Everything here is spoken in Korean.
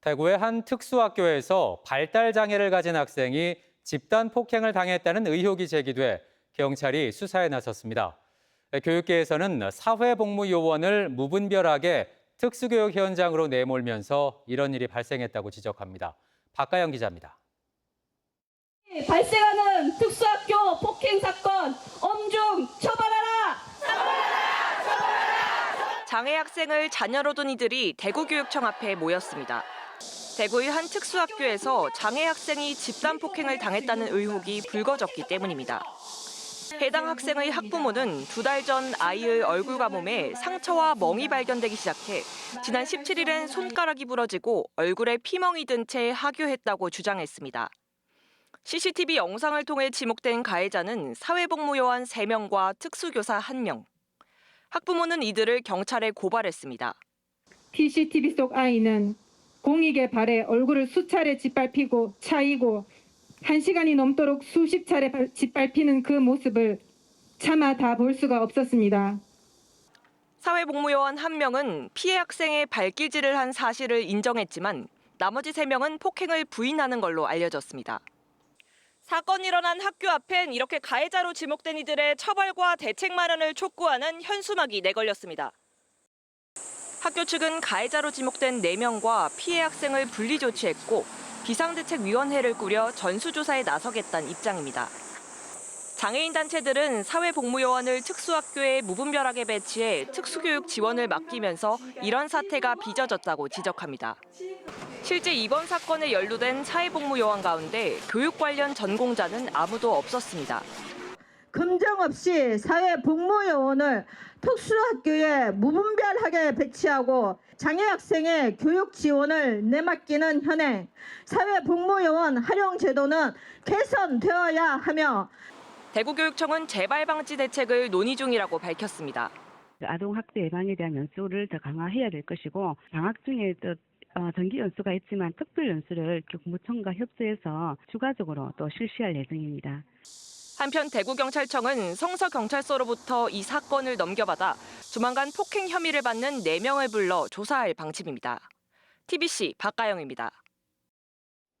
대구의 한 특수학교에서 발달 장애를 가진 학생이 집단 폭행을 당했다는 의혹이 제기돼 경찰이 수사에 나섰습니다. 교육계에서는 사회복무요원을 무분별하게 특수교육 현장으로 내몰면서 이런 일이 발생했다고 지적합니다. 박가영 기자입니다. 발생하는 특수학교 폭행 사건 엄중 처벌하라! 장애 학생을 자녀로 둔 이들이 대구교육청 앞에 모였습니다. 대구의 한 특수학교에서 장애 학생이 집단 폭행을 당했다는 의혹이 불거졌기 때문입니다. 해당 학생의 학부모는 두 달 전 아이의 얼굴과 몸에 상처와 멍이 발견되기 시작해 지난 17일엔 손가락이 부러지고 얼굴에 피멍이 든 채 하교했다고 주장했습니다. CCTV 영상을 통해 지목된 가해자는 사회복무요원 3명과 특수교사 1명. 학부모는 이들을 경찰에 고발했습니다. CCTV 속 아이는 공익의 발에 얼굴을 수차례 짓밟히고 차이고 한 시간이 넘도록 수십 차례 발- 짓밟히는 그 모습을 차마 다 볼 수가 없었습니다. 사회복무요원 한 명은 피해 학생의 발길질을 한 사실을 인정했지만 나머지 세 명은 폭행을 부인하는 걸로 알려졌습니다. 사건이 일어난 학교 앞엔 이렇게 가해자로 지목된 이들의 처벌과 대책 마련을 촉구하는 현수막이 내걸렸습니다. 학교 측은 가해자로 지목된 4명과 피해 학생을 분리 조치했고 비상대책위원회를 꾸려 전수조사에 나서겠다는 입장입니다. 장애인 단체들은 사회복무요원을 특수학교에 무분별하게 배치해 특수교육 지원을 맡기면서 이런 사태가 빚어졌다고 지적합니다. 실제 이번 사건에 연루된 사회복무요원 가운데 교육 관련 전공자는 아무도 없었습니다. 검정 없이 사회복무요원을 특수학교에 무분별하게 배치하고 장애 학생의 교육 지원을 내맡기는 현행 사회복무요원 활용 제도는 개선되어야 하며 대구교육청은 재발 방지 대책을 논의 중이라고 밝혔습니다. 아동 학대 예방에 대한 연수를 더 강화해야 될 것이고 방학 중에 또 어, 정기 연수가 있지만 특별 연수를 교육부청과 협조해서 추가적으로 또 실시할 예정입니다. 한편 대구경찰청은 성서경찰서로부터 이 사건을 넘겨받아 조만간 폭행 혐의를 받는 4명을 불러 조사할 방침입니다. TBC 박가영입니다.